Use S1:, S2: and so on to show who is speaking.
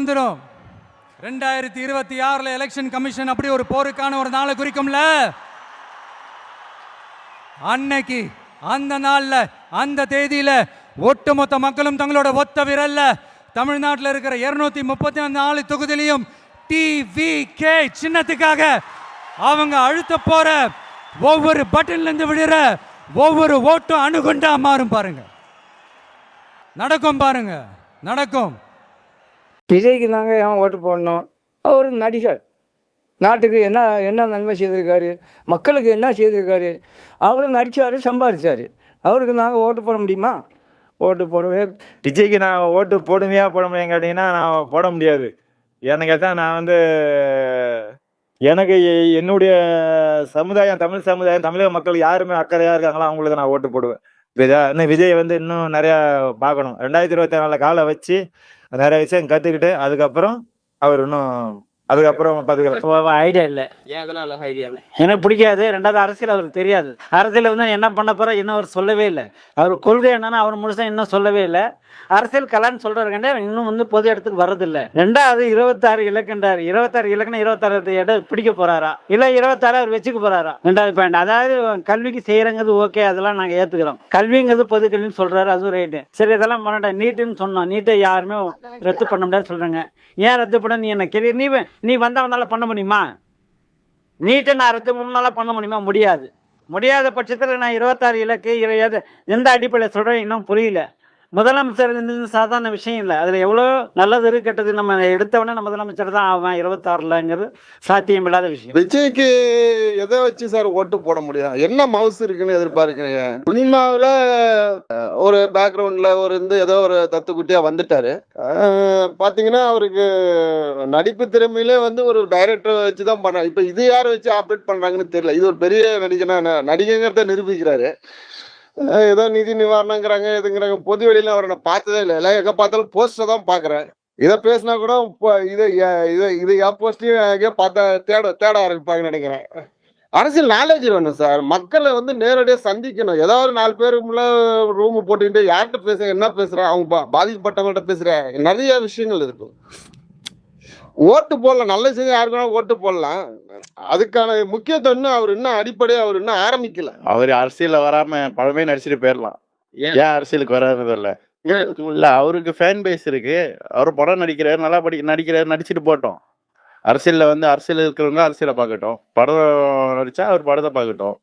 S1: வந்துடும் ரெண்டாயிரத்தி இருபத்தி ஆறுல எலெக்ஷன் கமிஷன் அப்படி ஒரு போருக்கான ஒரு நாளை குறிக்கும்ல? அன்னைக்கு அந்த நாள்ல அந்த தேதியில ஒட்டுமொத்த மக்களும் தங்களோட ஒத்த விரல்ல தமிழ்நாட்டில் இருக்கிற இருநூத்தி முப்பத்தி நாலு தொகுதியிலையும் டிவி கே சின்னத்துக்காக அவங்க அழுத்த போற ஒவ்வொரு பட்டன்ல இருந்து விடுற ஒவ்வொரு ஓட்டும் அணுகுண்டா மாறும் பாருங்க. நடக்கும் பாருங்க. நடக்கும்.
S2: விஜய்க்கு தாங்க ஏன் ஓட்டு போடணும்? அவர் நடிகர். நாட்டுக்கு என்ன என்ன நன்மை செய்திருக்காரு? மக்களுக்கு என்ன செய்திருக்காரு? அவரும் நடித்தார் சம்பாதிச்சார். அவருக்கு நாங்கள் ஓட்டு போட முடியுமா? ஓட்டு போடவே
S3: விஜய்க்கு நான் ஓட்டு போடுமையா போட முடியும் கேட்டிங்கன்னா நான் போட முடியாது. ஏன்னு கேட்டால் நான் வந்து எனக்கு என்னுடைய சமுதாயம் தமிழ் சமுதாயம் தமிழக மக்கள் யாருமே அக்கறையாக இருக்காங்களோ அவங்களுக்கு நான் ஓட்டு போடுவேன். விஜய் இன்னும் விஜய் வந்து இன்னும் நிறையா பார்க்கணும். ரெண்டாயிரத்தி இருபத்தி நாலில் காலை வச்சு நிறைய விஷயம் கற்றுக்கிட்டு அதுக்கப்புறம் அவர் இன்னும் அதுக்கப்புறம் பார்த்துக்கலாம்
S4: ஐடியா இல்லை.
S5: ஏன் அதனால ஐடியா இல்லை?
S4: எனக்கு பிடிக்காது. ரெண்டாவது அரசியல் அவருக்கு தெரியாது. அரசியல் வந்து என்ன பண்ண போற இன்னும் அவர் சொல்லவே இல்லை. அவர் கொள்கை என்னன்னு அவர் முழுசா இன்னும் சொல்லவே இல்லை. அரசியல் கலான்னு சொல்றாருக்கண்டே இன்னும் வந்து பொது இடத்துக்கு வர்றதில்லை ரெண்டாவது இருபத்தாறு இலக்கண்டார் இருபத்தாறு இலக்கணம் இருபத்தாறு இடம் பிடிக்க போறாரா? இல்லை இருபத்தாறு அவர் வச்சுக்க போறாரா? ரெண்டாவது பாயிண்ட் அதாவது கல்விக்கு செய்யறங்கிறது ஓகே அதெல்லாம் நாங்கள் ஏத்துக்கிறோம். கல்விங்கிறது பொது கல்வின்னு சொல்றாரு அதுவும் ரைட்டு சரி இதெல்லாம் பண்ணட்டா நீட்டுன்னு சொன்னோம். நீட்டை யாருமே ரத்து பண்ண முடியாதுன்னு சொல்றாங்க. ஏன் ரத்து பண்ண நீ என்ன கேள்வி நீ நீ வந்தவனால பண்ண முடியுமா? நீட்டை நான் அறுபத்தி மூணு நாளாக பண்ண முடியுமா? முடியாது. முடியாத பட்சத்தில் நான் இருபத்தாறு இலக்கு இருபது எந்த அடிப்படையில் சொல்கிறேன் இன்னும் புரியல. முதலமைச்சர் சாதாரண விஷயம் இல்லை. அதில் எவ்வளோ நல்லது இருக்கு கெட்டது நம்ம எடுத்தவொடனே நம்ம முதலமைச்சர் தான் ஆவான் இருபத்தாறுலங்கிறது சாத்தியம் இல்லாத விஷயம்.
S6: விஜய்க்கு எதை வச்சு சார் ஓட்டு போட முடியாது என்ன மவுஸ் இருக்குன்னு எதிர்பார்க்கிறீங்க? சினிமாவில் ஒரு பேக்ரவுண்டில் ஒரு இருந்து ஏதோ ஒரு தத்துக்குட்டியாக வந்துட்டாரு. பார்த்தீங்கன்னா அவருக்கு நடிப்பு திறமையிலே வந்து ஒரு டைரக்டர் வச்சு தான் பண்ணாரு இப்போ இது யாரை வச்சு ஆப்ரேட் பண்ணுறாங்கன்னு தெரியல. இது ஒரு பெரிய நடிகனா நடிகைங்கிறத நிரூபிக்கிறாரு. ஏதோ நிதி நிவாரணங்கிறாங்க எதுங்கிறாங்க பொது வெளியில அவரை நான் பார்த்ததே இல்லை. எல்லாம் எங்கே பார்த்தாலும் போஸ்டர் தான் பார்க்குறேன். இதை பேசினா கூட இப்போ இதை இதை இது என் போஸ்ட்லையும் எங்கேயோ பார்த்தா தேட தேட ஆரம்பிப்பாங்கன்னு நினைக்கிறேன். அரசியல் நாலேஜ் வேணும் சார் மக்களை வந்து நேரடியாக சந்திக்கணும். ஏதாவது ஒரு நாலு பேருக்குள்ள ரூம் போட்டுக்கிட்டு யார்கிட்ட பேசுகிறேன் என்ன பேசுகிறேன் அவங்க பா- பாதிக்கப்பட்டவங்கள்ட்ட பேசுகிறேன் நிறைய விஷயங்கள் இருக்கும் ஓட்டு போடலாம் நல்ல செய்தி யாருக்கு வேணாலும் ஓட்டு போடலாம். அதுக்கான முக்கியத்துவம் இன்னும் அவர் இன்னும் அடிப்படையாக அவர் இன்னும் ஆரம்பிக்கல.
S7: அவர் அரசியல்ல வராம பழமே நடிச்சுட்டு போயிடலாம்
S5: ஏன்?
S7: ஏன் அரசியலுக்கு வராது இல்ல? இல்ல அவருக்கு ஃபேன் பேஸ் இருக்கு. அவர் படம் நடிக்கிறாரு நல்லா படி நடிக்கிறாரு நடிச்சுட்டு போட்டோம் அரசியல்ல வந்து அரசியல் இருக்கிறவங்க அரசியலை பார்க்கட்டும். படம் நடிச்சா அவர் படத்தை பார்க்கட்டும்.